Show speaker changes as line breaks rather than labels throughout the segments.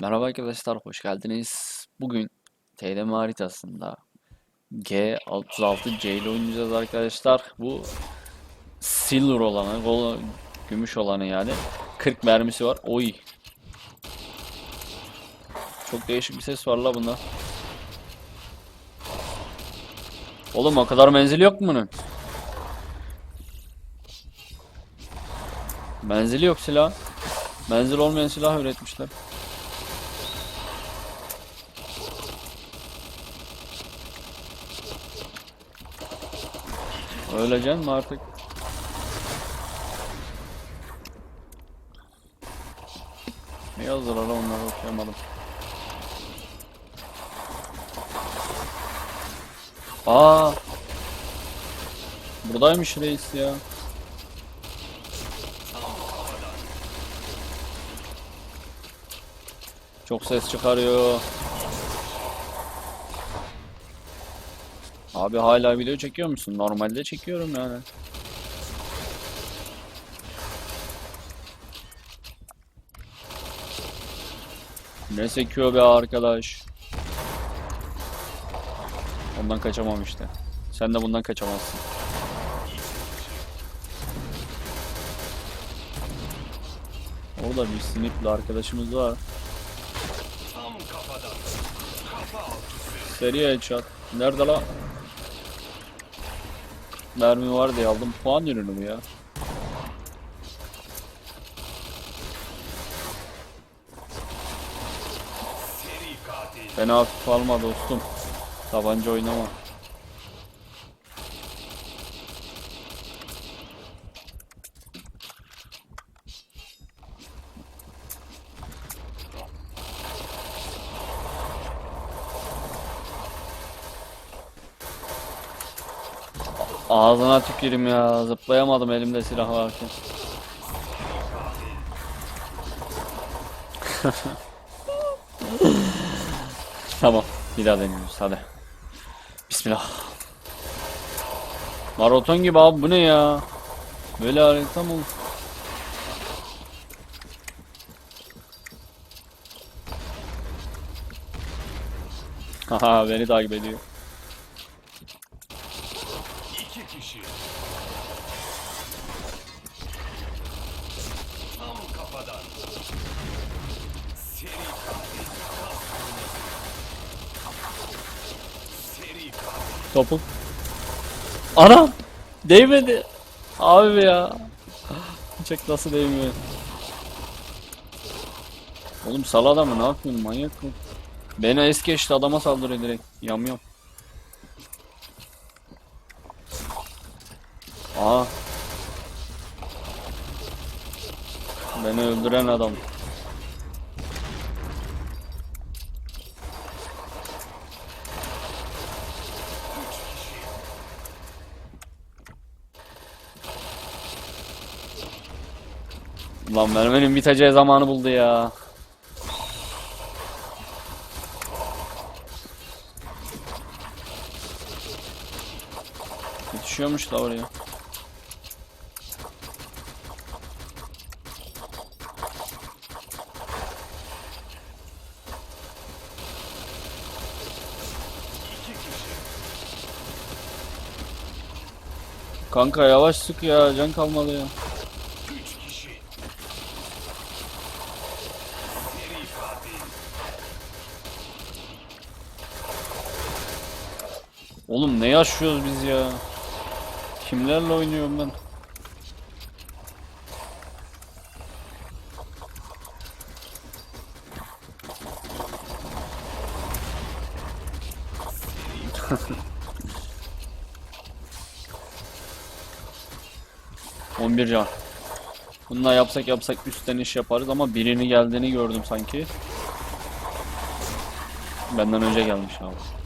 Merhaba arkadaşlar, hoş geldiniz. Bugün TDM haritasında G36C ile oynayacağız arkadaşlar. Bu silver olanı, gol, gümüş olanı yani. 40 mermisi var. Oy. Çok değişik bir ses var la bunda. Oğlum o kadar menzili yok mu bunun? Menzili yok silah. Menzil olmayan silah üretmişler. Öleceksin mi artık? Ne yazdılar onları okuyamadım. Aa! Buradaymış reis ya. Çok ses çıkarıyor. Abi hala video çekiyor musun? Normalde çekiyorum yani. Ne sekiyor be arkadaş? Ondan kaçamam işte. Sen de bundan kaçamazsın. Orada bir sinipli arkadaşımız var. Seri headshot. Nerede la? Mermi var diye aldım. Puan ürünü mü ya? Fena hafif alma dostum. Tabanca oynama. Ağzına tükürüm ya. Zıplayamadım elimde silah varken. tamam. Bir daha deniyoruz. Hadi. Bismillah. Maraton gibi abi bu ne ya? Böyle harita mı olur? Haha beni takip ediyor. Topuk. Anam! Değmedi. Abi ya. Bıçak nasıl değmiyor? Oğlum sal adamı ne yapıyorsun manyak mı? Beni es geçti adama saldırıyor direkt. Yam yam. Aa. Beni öldüren adam. Lan merminin biteceği zamanı buldu ya. Yetişiyormuş da oraya. Kanka yavaş sık ya can kalmadı ya.
Üç kişi. Seri katil.
Oğlum ne yaşıyoruz biz ya? Kimlerle oynuyorum ben? On bir can. Bununla yapsak yapsak üstten iş yaparız ama birini geldiğini gördüm sanki. Benden önce gelmiş abi.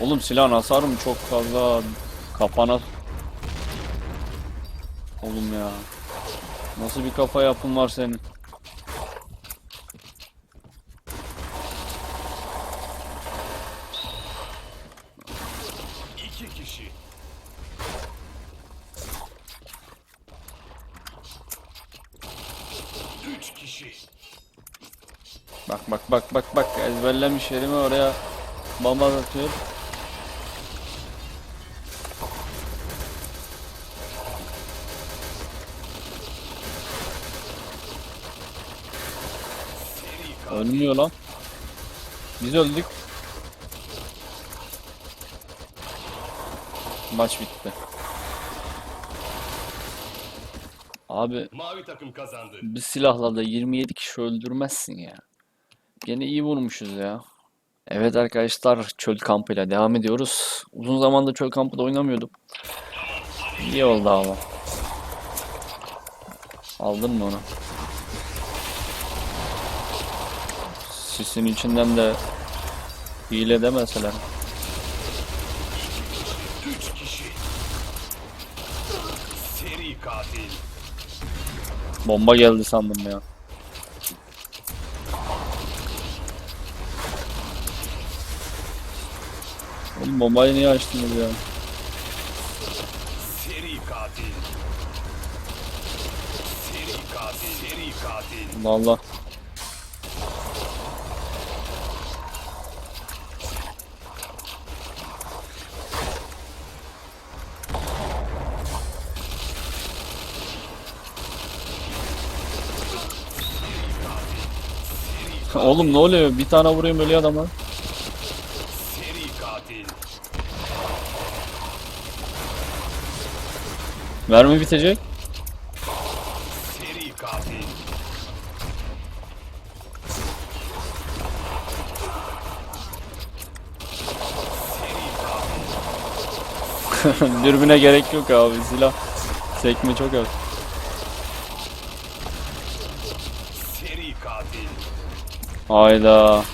Oğlum silahın hasarım çok fazla. Kafana... Oğlum ya. Nasıl bir kafa yapın var senin?
İki kişi. Üç kişi.
Bak bak bak bak bak ezberlemiş yerimi oraya bomba atıyor. Ölmüyor lan. Biz öldük. Maç bitti. Abi
Mavi takım kazandı.
bir silahla da 27 kişi öldürmezsin ya. Gene iyi vurmuşuz ya. Evet arkadaşlar çöl kampıyla devam ediyoruz. Uzun zamandır çöl kampı da oynamıyordum. İyi oldu ama. Aldın mı onu? Sisin içinden de hile demeseler.
Üç kişi. Seri katil.
Bomba geldi sandım ya. Oğlum bombayı niye açtınız ya?
Seri katil. Seri katil. Seri katil.
Allah Allah. Oğlum ne oluyor? Bir tane vurayım ölüyor adamlar.
Seri katil.
Mermi bitecek.
Seri katil. Seri katil.
Dürbüne gerek yok abi. Silah sekme çok az.
Seri katil.
Hayda.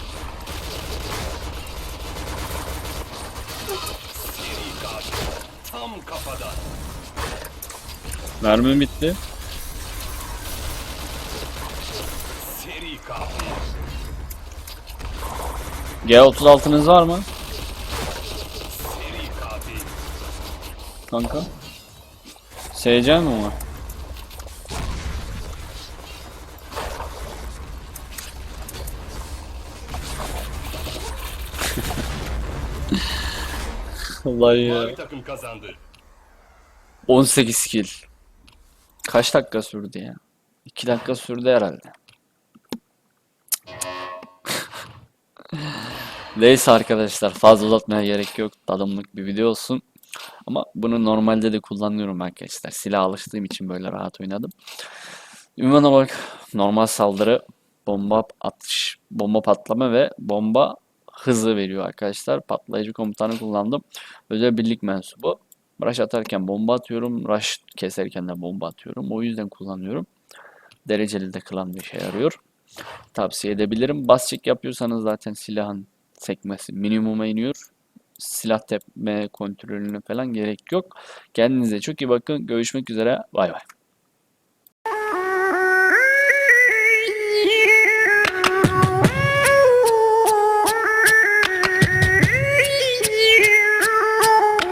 Tam kafadan.
Mermi bitti.
Seri katil.
G36'nız var mı?
Seri.
Kanka. SC mi var? Vallahi ya.
Mavi takım kazandı.
18 kill. Kaç dakika sürdü ya? 2 dakika sürdü herhalde. Neyse arkadaşlar fazla uzatmaya gerek yok. Tadımlık bir video olsun. Ama bunu normalde de kullanıyorum arkadaşlar. Silah alıştığım için böyle rahat oynadım. Ünvan olarak normal saldırı, bomba atış, bomba patlama ve bomba hızı veriyor arkadaşlar. Patlayıcı komutanı kullandım. Özel birlik mensubu. Rush atarken bomba atıyorum. Rush keserken de bomba atıyorum. O yüzden kullanıyorum. Dereceli de klan bir işe yarıyor. Tavsiye edebilirim. Bas check yapıyorsanız zaten silahın sekmesi minimuma iniyor. Silah tepme kontrolüne falan gerek yok. Kendinize çok iyi bakın. Görüşmek üzere. Bay bay.